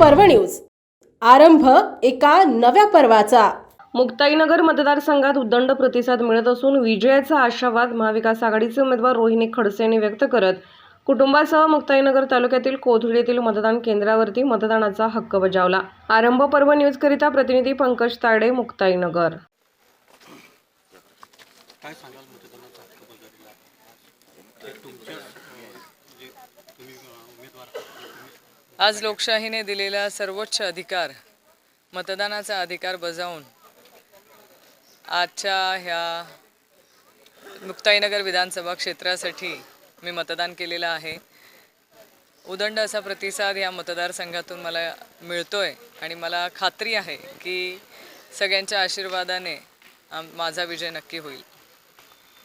पर्व न्यूज. आरंभ एका नव्या पर्वाचा. मुक्ताईनगर मतदारसंघात उदंड प्रतिसाद मिळत असून विजयाचा आशावाद महाविकास आघाडीचे उमेदवार रोहिणी खडसे यांनी व्यक्त करत कुटुंबासह मुक्ताईनगर तालुक्यातील कोथळी येथील मतदान केंद्रावरती मतदानाचा हक्क बजावला. आरंभ पर्व न्यूजकरिता प्रतिनिधी पंकज तायडे मुक्ताईनगर. काय सांगाल मतदानाचा हक्क बजावलेला? ते तुमच्या आज लोकशाहीने दिलेला सर्वोच्च अधिकार मतदानाचा अधिकार बजावून आजच्या ह्या मुक्ताईनगर विधानसभा क्षेत्रासाठी मी मतदान केलेलं आहे. उदंड असा प्रतिसाद या मतदारसंघातून मला मिळतोय आणि मला खात्री आहे की सगळ्यांच्या आशीर्वादाने माझा विजय नक्की होईल.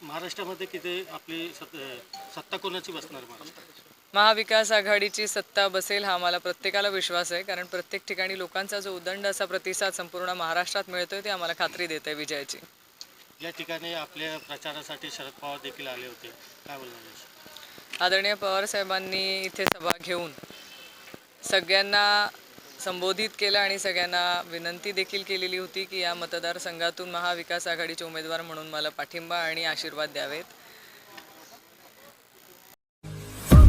महाराष्ट्रामध्ये किती आपली सत्ता कोणाची बसणार महाराष्ट्रात महाविकास आघाडीची सत्ता बसेल हा मला प्रत्येकाला विश्वास आहे कारण प्रत्येक ठिकाणी लोकांचा जो उदंड असा प्रतिसाद संपूर्ण महाराष्ट्रात मिळतोय ते आम्हाला खात्री देत आहे विजयाची. या ठिकाणी आपल्या प्रचारासाठी शरद पवार देखील आले होते. काय बोलणार? आदरणीय पवार साहेबांनी इथे सभा घेऊन सगळ्यांना संबोधित केलं आणि सगळ्यांना विनंती देखील केलेली होती की या मतदारसंघातून महाविकास आघाडीचे उमेदवार म्हणून मला पाठिंबा आणि आशीर्वाद द्यावेत.